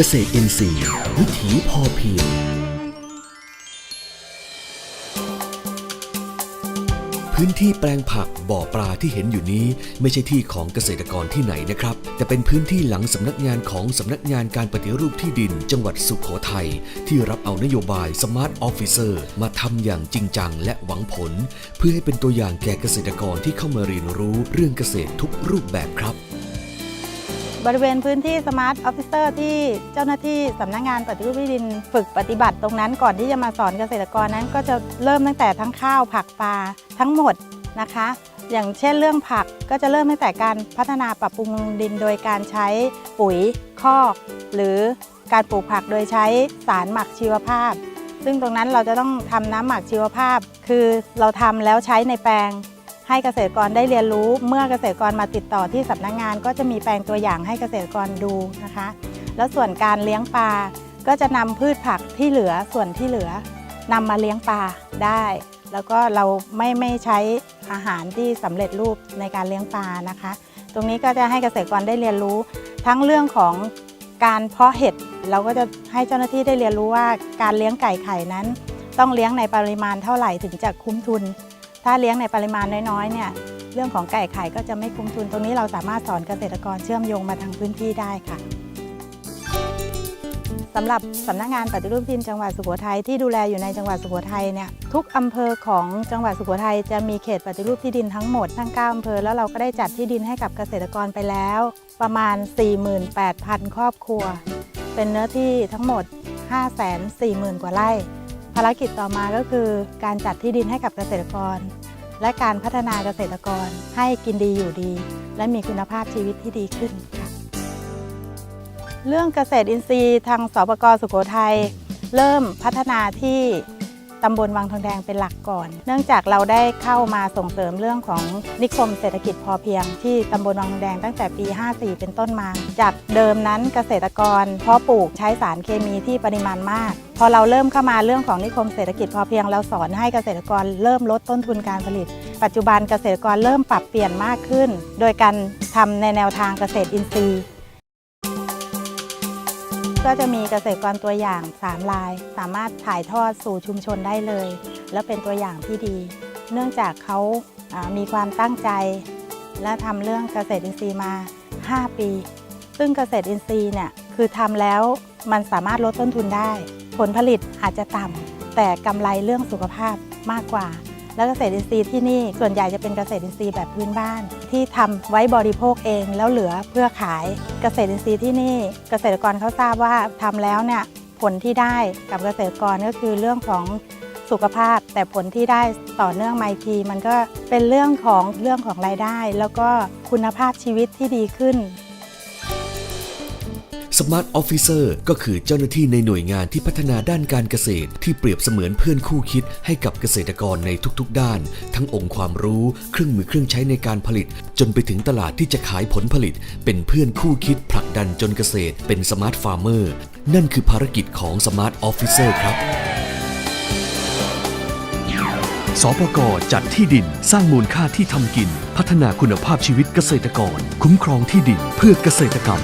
เกษตรอินทรีย์ วิถีพอเพียง พื้นที่แปลงผักบ่อปลาที่เห็นอยู่นี้ ไม่ใช่ที่ของเกษตรกรที่ไหนนะครับ แต่เป็นพื้นที่หลังสำนักงานของสำนักงานการปฏิรูปที่ดิน จังหวัดสุขโขทัยที่รับเอานโยบาย Smart Officer มาทำอย่างจริงจังและหวังผล เพื่อให้เป็นตัวอย่างแก่เกษตรกรที่เข้ามาเรียนรู้เรื่องเกษตรทุกรูปแบบครับ บริเวณพื้นที่ Smart Officer ที่เจ้าหน้าที่สำนักงานปฏิรูปที่ดินฝึกปฏิบัติตรงนั้นก่อนที่จะมาสอนเกษตรกรนั้น ก็จะเริ่มตั้งแต่ทั้งข้าวผักปลาทั้งหมดนะคะ อย่างเช่นเรื่องผักก็จะเริ่มตั้งแต่การพัฒนาปรับปรุงดินโดยการใช้ปุ๋ยคอก หรือการปลูกผักโดยใช้สารหมักชีวภาพ ซึ่งตรงนั้นเราจะต้องทำน้ำหมักชีวภาพ คือเราทำแล้วใช้ในแปลง ให้เกษตรกรได้เรียนรู้ เมื่อเกษตรกรมาติดต่อที่สำนักงาน ก็จะมีแปลงตัวอย่างให้เกษตรกรดูนะคะ แล้วส่วนการเลี้ยงปลาก็จะนำพืชผักที่เหลือส่วนที่เหลือนำมาเลี้ยงปลาได้ แล้วก็เราไม่ไม่ใช้อาหารที่สำเร็จรูปในการเลี้ยงปลานะคะ ตรงนี้ก็จะให้เกษตรกรได้เรียนรู้ ทั้งเรื่องของการเพาะเห็ดเราก็จะให้เจ้าหน้าที่ได้เรียนรู้ว่าการเลี้ยงไก่ไข่นั้น ต้องเลี้ยงในปริมาณเท่าไหร่ถึงจะคุ้มทุน ถ้าเลี้ยงในปริมาณน้อยๆเนี่ยเรื่องของไก่ไข่ก็จะไม่คุ้มทุน ตรงนี้เราสามารถสอนเกษตรกรเชื่อมโยงมาทางพื้นที่ได้ค่ะสำหรับสำนักงานปฏิรูปที่ดินจังหวัดสุโขทัยที่ดูแลอยู่ในจังหวัดสุโขทัยเนี่ยทุกอำเภอของจังหวัดสุโขทัยจะมีเขตปฏิรูปที่ดินทั้งหมดทั้ง 9อำเภอแล้วเราก็ได้จัดที่ดินให้กับเกษตรกรไปแล้ว ประมาณ 48,000 ครอบครัว เป็นเนื้อที่ทั้งหมด 540,000 กว่าไร่ ภารกิจต่อมาก็คือการจัดที่ดินให้กับเกษตรกร และการพัฒนาเกษตรกรให้กินดีอยู่ดี และมีคุณภาพชีวิตที่ดีขึ้นค่ะเรื่องเกษตรอินทรีย์ทางสปกสุโขทัยเริ่มพัฒนาที่ ตำบลวังทองแดงเป็นหลักก่อน เนื่องจากเราได้เข้ามาส่งเสริมเรื่องของนิคมเศรษฐกิจพอเพียง ที่ตำบลวังทองแดงตั้งแต่ปี 54 เป็นต้นมา จากเดิมนั้นเกษตรกรเพาะปลูกใช้สารเคมีที่ปริมาณมาก พอเราเริ่มเข้ามาเรื่องของนิคมเศรษฐกิจพอเพียง เราสอนให้เกษตรกรเริ่มลดต้นทุนการผลิต ปัจจุบันเกษตรกรเริ่มปรับเปลี่ยนมากขึ้น โดยการทำในแนวทางเกษตรอินทรีย์ ก็จะมีเกษตรกรตัวอย่าง3ราย สามารถถ่ายทอดสู่ชุมชนได้เลย แล้วเป็นตัวอย่างที่ดี เนื่องจากเขาอ่ามีความตั้งใจ และทำเรื่องเกษตรอินทรีย์มา 5 ปี ซึ่งเกษตรอินทรีย์เนี่ยคือทำแล้วมันสามารถลดต้นทุนได้ ผลผลิตอาจจะต่ำแต่กำไรเรื่องสุขภาพมากกว่า แล้วเกษตรอินทรีย์ที่นี่ส่วนใหญ่จะเป็นเกษตรอินทรีย์แบบพื้นบ้าน ที่ทำไว้บริโภคเองแล้วเหลือเพื่อขายเกษตรอินทรีย์ที่นี่ เกษตรกรเขาทราบว่าทำแล้วเนี่ยผลที่ได้กับเกษตรกรก็คือเรื่องของสุขภาพ แต่ผลที่ได้ต่อเนื่องไมทีมันก็เป็นเรื่องของเรื่องของรายได้ แล้วก็คุณภาพชีวิตที่ดีขึ้น Smart Officer ก็คือเจ้าหน้าที่ในหน่วยงานที่พัฒนาด้านการเกษตร ที่เปรียบเสมือนเพื่อนคู่คิดให้กับเกษตรกรในทุกๆ ด้าน ทั้งองค์ความรู้ เครื่องมือเครื่องใช้ในการผลิต จนไปถึงตลาดที่จะขายผลผลิต เป็นเพื่อนคู่คิดผลักดันจนเกษตร เป็น Smart Farmer นั่นคือภารกิจของ Smart Officer ครับสปกจัดที่ดินสร้างมูลค่าที่ทำกิน พัฒนาคุณภาพชีวิตเกษตรกร คุ้มครองที่ดินเพื่อเกษตรกรรม